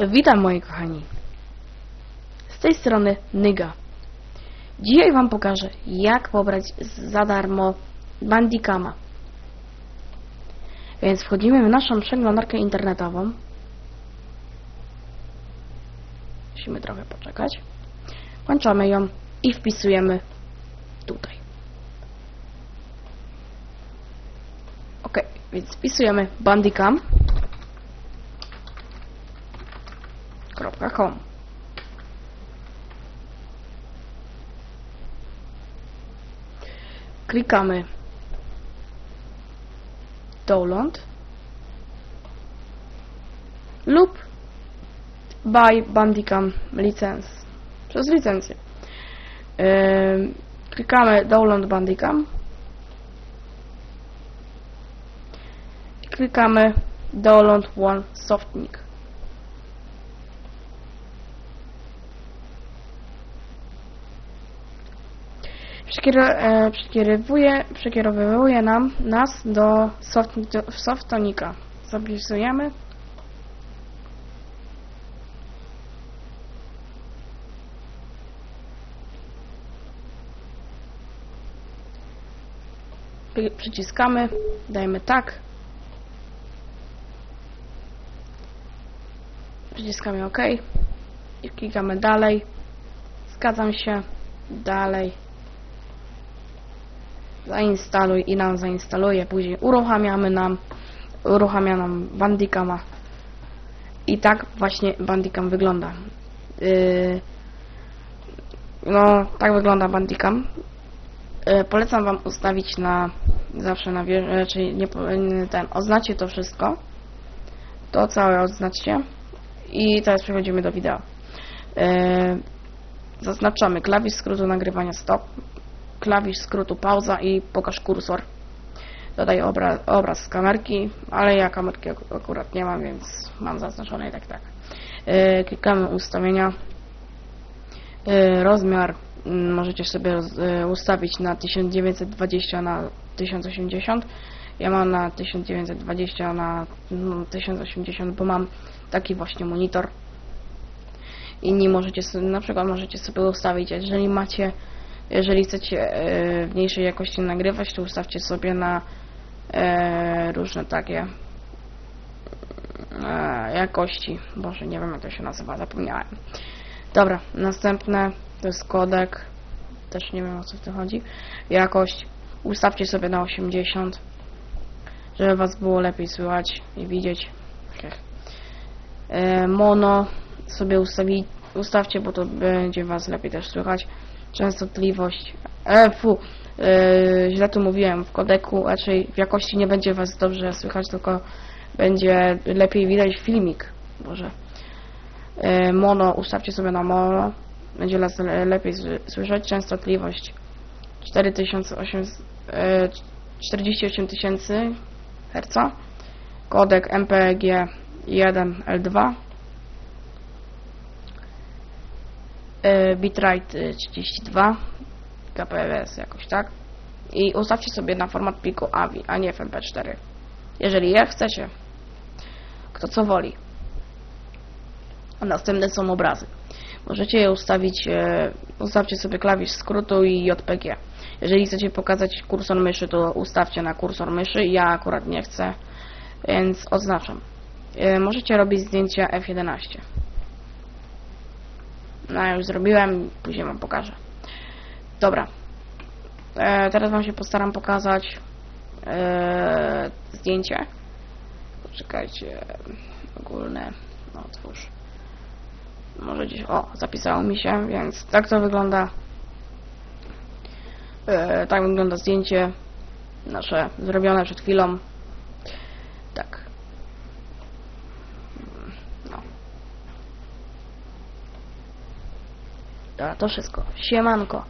Witam moi kochani. Z tej strony Nyga. Dzisiaj wam pokażę jak pobrać za darmo Bandicama. Więc wchodzimy w naszą przeglądarkę internetową. Musimy trochę poczekać. Włączamy ją i wpisujemy tutaj. Ok, więc wpisujemy bandicam. .com Klikamy download lub buy Bandicam license przez licencję. Ym, klikamy download Bandicam klikamy download one softnik. Przekierowuje, przekierowuje nam nas do soft, do Softonika. Zapisujemy. Przyciskamy, dajemy tak. Przyciskamy OK i klikamy dalej. Zgadzam się. Dalej zainstaluj i nam zainstaluje. Później uruchamiamy nam, uruchamia nam Bandicama. I tak właśnie Bandicam wygląda. Yy, no, tak wygląda Bandicam. Yy, polecam Wam ustawić na zawsze na wieży, czyli nie, ten, oznacie to wszystko. To całe oznaczcie. I teraz przechodzimy do wideo. Yy, zaznaczamy klawisz skrótu nagrywania stop, klawisz skrótu pauza i pokaż kursor. Dodaj obra obraz z kamerki, ale ja kamerki ak akurat nie mam, więc mam zaznaczone i tak tak. Yy, klikamy ustawienia. Yy, rozmiar mm, możecie sobie yy, ustawić na 1920 na 1080. Ja mam na 1920 na no, 1080, bo mam taki właśnie monitor. Inni możecie sobie, na przykład możecie sobie ustawić, jeżeli macie jeżeli chcecie e, w mniejszej jakości nagrywać, to ustawcie sobie na e, różne takie e, jakości. Boże, nie wiem jak to się nazywa, zapomniałem. Dobra, następne to jest kodek. Też nie wiem o co w tym chodzi. Jakość ustawcie sobie na 80, żeby was było lepiej słychać i widzieć. Mono sobie ustawi, ustawcie, bo to będzie was lepiej też słychać częstotliwość. E, fu, e, źle tu mówiłem, w kodeku, raczej w jakości nie będzie Was dobrze słychać, tylko będzie lepiej widać filmik. Boże. E, mono, ustawcie sobie na mono, będzie las le, lepiej sły- słyszeć. Częstotliwość 4800, e, 48 tysięcy Hz. Kodek MPG 1L2 e, bitrate e, 32 kps jakoś tak. I ustawcie sobie na format pliku AVI, a nie FMP4 jeżeli je chcecie kto co woli. A następne są obrazy. Możecie je ustawić e, ustawcie sobie klawisz skrótu i JPG jeżeli chcecie pokazać kursor myszy to ustawcie na kursor myszy. Ja akurat nie chcę więc oznaczam e, możecie robić zdjęcia F11 no już zrobiłem, później wam pokażę. Dobra. E, teraz wam się postaram pokazać e, zdjęcie. Poczekajcie. Ogólne. No, otwórz. Może gdzieś. O, zapisało mi się, więc tak to wygląda. E, tak wygląda zdjęcie nasze zrobione przed chwilą. Tak. No. Dobra, to wszystko. Siemanko.